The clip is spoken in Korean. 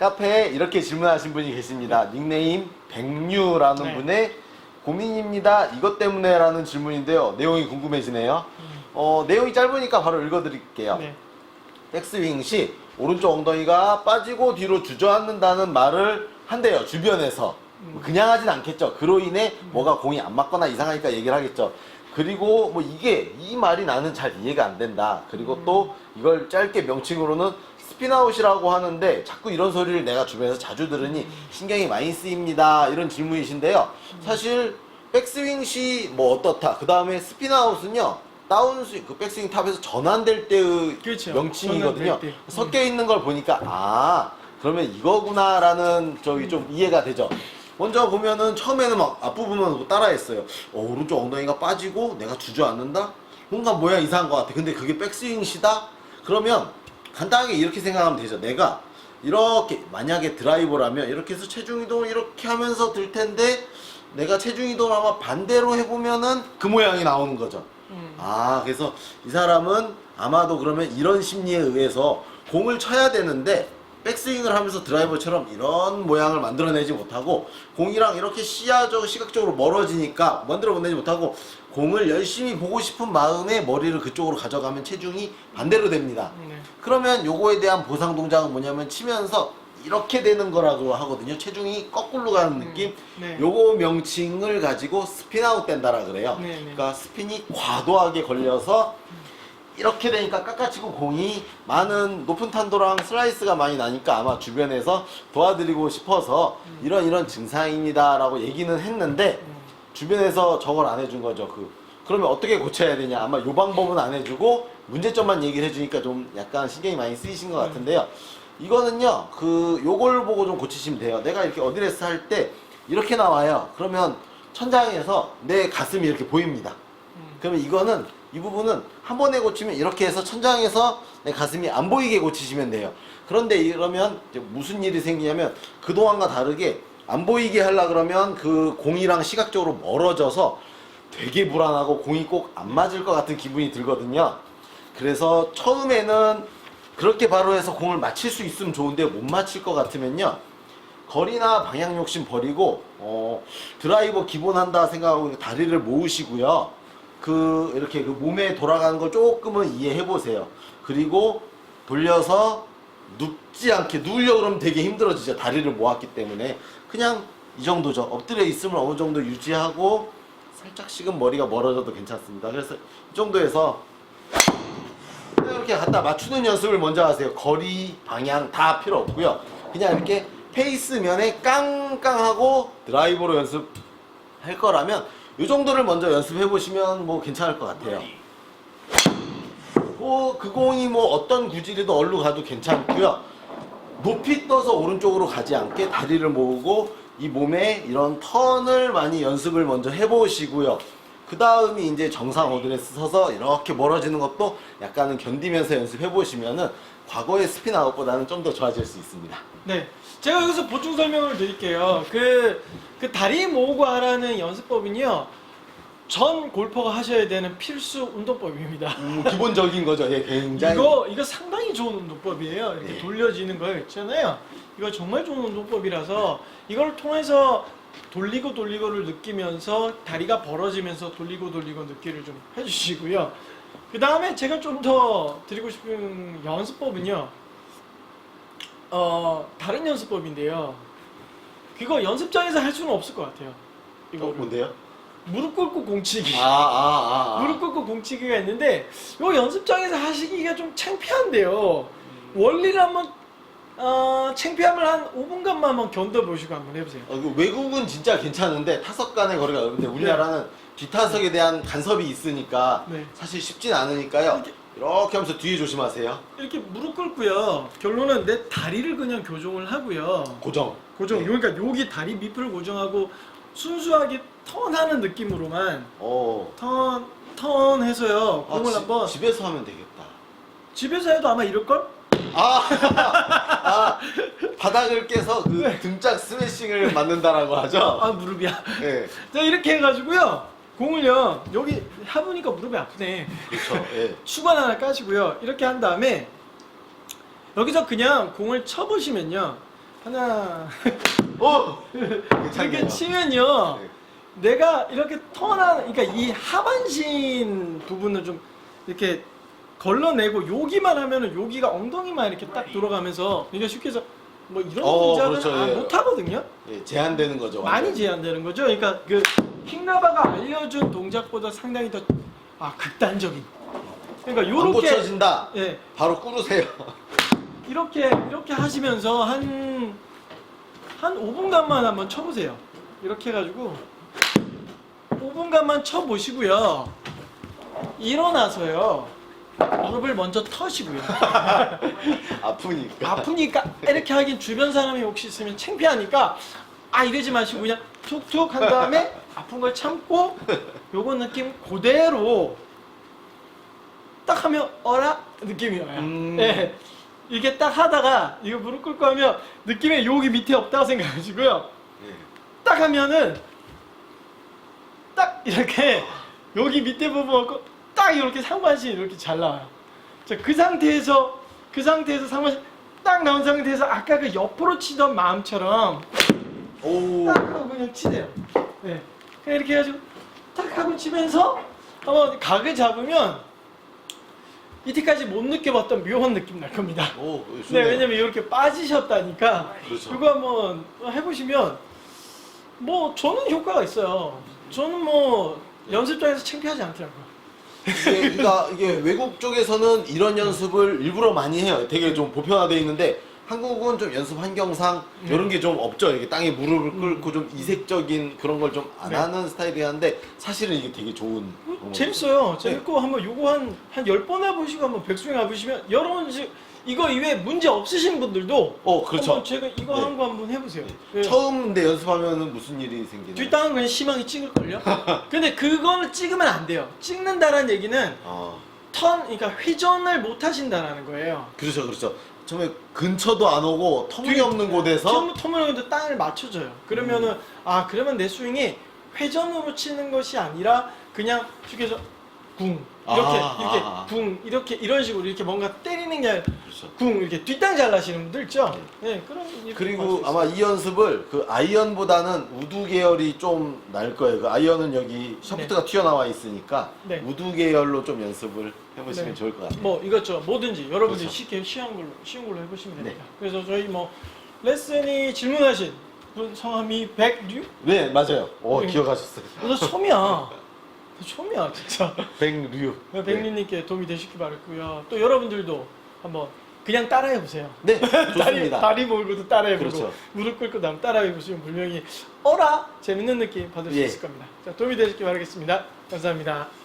카페에 이렇게 질문하신 분이 계십니다. 닉네임 백류라는 네. 분의 고민입니다. 이것 때문에라는 질문인데요. 내용이 궁금해지네요. 어, 내용이 짧으니까 바로 읽어드릴게요. 네. 백스윙 시 오른쪽 엉덩이가 빠지고 뒤로 주저앉는다는 말을 한대요 주변에서 음. 그냥 하진 않겠죠 그로 인해 뭐가 공이 안 맞거나 이상하니까 얘기를 하겠죠 그리고 뭐 이게 이 말이 나는 잘 이해가 안 된다 그리고 음. 또 이걸 짧게 명칭으로는 스피나웃이라고 하는데 자꾸 이런 소리를 내가 주변에서 자주 들으니 음. 신경이 많이 쓰입니다 이런 질문이신데요 사실 백스윙 시 뭐 어떻다 그 다음에 스피나웃은요 다운스윙 그 백스윙 탑에서 전환될 때의 그렇죠. 명칭이거든요. 전환될 때. 섞여 있는 걸 보니까 아 그러면 이거구나라는 저기 좀 이해가 되죠. 먼저 보면은 처음에는 막 앞부분만 따라했어요. 어, 오른쪽 엉덩이가 빠지고 내가 주저앉는다? 뭔가 모양 이상한 것 같아. 근데 그게 백스윙 시다? 그러면 간단하게 이렇게 생각하면 되죠. 내가 이렇게 만약에 드라이버라면 이렇게 해서 체중 이동을 이렇게 하면서 들 텐데 내가 체중 이동을 아마 반대로 해보면은 그 모양이 나오는 거죠. 음. 아, 그래서 이 사람은 아마도 그러면 이런 심리에 의해서 공을 쳐야 되는데 백스윙을 하면서 드라이버처럼 이런 모양을 만들어내지 못하고 공이랑 이렇게 시야적 시각적으로 멀어지니까 만들어내지 못하고 공을 열심히 보고 싶은 마음에 머리를 그쪽으로 가져가면 체중이 반대로 됩니다. 네. 그러면 요거에 대한 보상 동작은 뭐냐면 치면서 이렇게 되는 거라고 하거든요. 체중이 거꾸로 가는 느낌. 네. 요거 명칭을 가지고 스피나웃 된다라 그래요. 네, 네. 그러니까 스핀이 과도하게 걸려서 이렇게 되니까 깎아치고 공이 많은 높은 탄도랑 슬라이스가 많이 나니까 아마 주변에서 도와드리고 싶어서 이런 이런 증상입니다 라고 얘기는 했는데 음. 주변에서 저걸 안 해준 거죠. 그 그러면 어떻게 고쳐야 되냐? 아마 요 방법은 안 해주고 문제점만 얘기를 해주니까 좀 약간 신경이 많이 쓰이신 것 같은데요. 이거는요, 그 요걸 보고 좀 고치시면 돼요. 내가 이렇게 어드레스 할 때 이렇게 나와요. 그러면 천장에서 내 가슴이 이렇게 보입니다. 음. 그러면 이거는 이 부분은 한 번에 고치면 이렇게 해서 천장에서 내 가슴이 안 보이게 고치시면 돼요. 그런데 이러면 무슨 일이 생기냐면 그동안과 다르게 안 보이게 하려 그러면 그 공이랑 시각적으로 멀어져서 되게 불안하고 공이 꼭 안 맞을 것 같은 기분이 들거든요. 그래서 처음에는 그렇게 바로 해서 공을 맞힐 수 있으면 좋은데 못 맞힐 것 같으면요. 거리나 방향 욕심 버리고 어, 드라이버 기본 한다 생각하고 다리를 모으시고요. 그 이렇게 그 몸에 돌아가는 걸 조금은 이해해 보세요. 그리고 돌려서 눕지 않게 누우려 그러면 되게 힘들어지죠. 다리를 모았기 때문에 그냥 이 정도죠. 엎드려 있으면 어느 정도 유지하고 살짝씩은 머리가 멀어져도 괜찮습니다. 그래서 이 정도에서 이렇게 갖다 맞추는 연습을 먼저 하세요. 거리, 방향 다 필요 없고요. 그냥 이렇게 페이스 면에 깡깡하고 드라이버로 연습할 거라면 이 정도를 먼저 연습해 보시면 뭐 괜찮을 것 같아요. 뭐, 그 공이 뭐 어떤 구질이든 얼로 가도 괜찮고요. 높이 떠서 오른쪽으로 가지 않게 다리를 모으고 이 몸에 이런 턴을 많이 연습을 먼저 해보시고요. 그 다음이 이제 정상 어드레스 서서 이렇게 멀어지는 것도 약간은 견디면서 연습해 보시면은 과거의 스핀 아웃보다는 좀 더 좋아질 수 있습니다. 네. 제가 여기서 보충 설명을 드릴게요. 그, 그 다리 모으고 하라는 연습법은요. 전 골퍼가 하셔야 되는 필수 운동법입니다. 음, 기본적인 거죠. 예, 굉장히. 이거 이거 상당히 좋은 운동법이에요. 이렇게 네. 돌려지는 거 있잖아요. 이거 정말 좋은 운동법이라서 이걸 통해서 돌리고 돌리고를 느끼면서 다리가 벌어지면서 돌리고 돌리고 느끼를 좀 해주시고요. 그 다음에 제가 좀 더 드리고 싶은 연습법은요. 어 다른 연습법인데요. 이거 연습장에서 할 수는 없을 것 같아요. 이거 이거 뭔데요? 무릎 꿇고 공치기. 아, 아, 아. 아. 무릎 꿇고 공치기가 있는데 이거 연습장에서 하시기가 좀 창피한데요. 원리를 한번 어, 창피함을 한 5분간만 한번 견뎌보시고 한번 해보세요. 어, 그 외국은 진짜 괜찮은데 타석 간의 거리가 어려운데 우리나라는 뒷타석에 대한 간섭이 있으니까 네. 사실 쉽진 않으니까요. 이렇게- 이렇게 하면서 뒤에 조심하세요. 이렇게 무릎 꿇고요. 결론은 내 다리를 그냥 교정을 하고요. 고정. 고정. 네. 그러니까 여기 다리 밑을 고정하고 순수하게 턴하는 느낌으로만 어. 턴 턴해서요. 아, 공을 지- 한번 집에서 하면 되겠다. 집에서 해도 아마 이럴 걸? 아, 아 바닥을 깨서 그 등짝 스매싱을 맞는다라고 하죠. 아 무릎이야. 네, 자 이렇게 해가지고요. 공을요 여기 해보니까 무릎이 아프네. 그렇죠. 예. 수건 하나 까시고요. 이렇게 한 다음에 여기서 그냥 공을 쳐보시면요. 하나 어! 이렇게 괜찮네요. 치면요. 네. 내가 이렇게 턴한 그러니까 이 하반신 부분을 좀 이렇게 걸러내고 여기만 하면은 여기가 엉덩이만 이렇게 딱 돌아가면서 이게 쉽게 해서 뭐 이런 어, 동작은 그렇죠, 아, 예. 못 하거든요. 예, 제한되는 거죠. 많이 완전. 제한되는 거죠. 그러니까 그 킹라바가 알려준 동작보다 상당히 더 아, 극단적인. 그러니까 안 요렇게 고쳐진다. 예. 바로 꾸르세요. 이렇게 이렇게 하시면서 한 한 5분간만 한번 쳐보세요. 이렇게 해가지고 5분간만 쳐보시고요. 일어나서요. 무릎을 먼저 터시고요. 아프니까. 아프니까 이렇게 하긴 주변 사람이 혹시 있으면 창피하니까 아 이러지 마시고 그냥 툭툭 한 다음에 아픈 걸 참고 요거 느낌 그대로 딱 하면 어라 느낌이 와요. 음. 예. 이게 딱 하다가 이거 무릎 꿇고 하면 느낌이 여기 밑에 없다고 생각하시고요. 예. 딱 하면은 딱 이렇게 여기 밑에 부분 없고 딱 이렇게 상반신 이렇게 잘 나와요. 자, 그 상태에서 그 상태에서 상반신 딱 나온 상태에서 아까 그 옆으로 치던 마음처럼 오. 딱 하고 그냥 치세요. 네. 그냥 이렇게 해가지고 딱 하고 치면서 한번 각을 잡으면 이때까지 못 느껴봤던 묘한 느낌 날 겁니다. 오, 네, 좋네요. 왜냐면 이렇게 빠지셨다니까 그렇죠. 이거 한번 해보시면 뭐 저는 효과가 있어요. 저는 뭐 연습장에서 창피하지 않더라고요. 이게, 그러니까 이게 외국 쪽에서는 이런 연습을 일부러 많이 해요. 되게 좀 보편화되어 있는데 한국은 좀 연습 환경상 이런 게 좀 없죠. 이렇게 땅에 무릎을 꿇고 좀 이색적인 그런 걸 좀 안 네. 하는 스타일이었는데 사실은 이게 되게 좋은 뭐 방법이죠. 재밌어요. 네. 재밌고 한번 요거 한한 열 번 해보시고 한번 백수행 해보시면 여러분 지- 이거 이외에 문제 없으신 분들도 어, 그렇죠. 한번 제가 이거 네. 한 거 한번 해보세요. 예. 처음 근데 연습하면은 무슨 일이 생기나요? 뒷땅은 그냥 심하게 찍을걸요? 근데 그거는 찍으면 안 돼요. 찍는다는 얘기는 아, 턴, 그러니까 회전을 못 하신다라는 거예요. 그렇죠, 그렇죠. 처음에 근처도 안 오고 터무니없는 곳에서 터무니없는 땅을 맞춰줘요. 그러면은 아 그러면 내 스윙이 회전으로 치는 것이 아니라 그냥 쉽게 해서 궁 이렇게 아, 이렇게 아, 아. 궁 이렇게 이런 식으로 이렇게 뭔가 때리는 게 아니라 그렇죠. 궁 이렇게 뒷땅 잘 나시는 분들 있죠. 네, 그런 이렇게 그리고 아마. 이 연습을 그 아이언보다는 우드 계열이 좀 날 거예요. 그 아이언은 여기 샤프트가 튀어나와 있으니까 네. 우드 계열로 좀 연습을 해보시면 네. 좋을 것 같아요. 뭐 이것저 뭐든지 여러분들이 그렇죠. 쉽게 쉬운 걸로 쉬운 걸로 해보시면 네. 됩니다. 그래서 저희 뭐 레슨이 질문하신 분 성함이 백류? 네, 맞아요. 오, 네. 기억하셨어요. 너 처음이야. 너 처음이야 진짜. 백류. 네. 백류님께 도움이 되시기 바랐고요. 또 여러분들도 한번 그냥 따라해 보세요. 네, 다리, 좋습니다. 다리 몰고도 따라해 보고 그렇죠. 무릎 꿇고 남 따라해 보시면 분명히 어라 재밌는 느낌 받을 수 예. 있을 겁니다. 자 도움이 되시기 바라겠습니다. 감사합니다.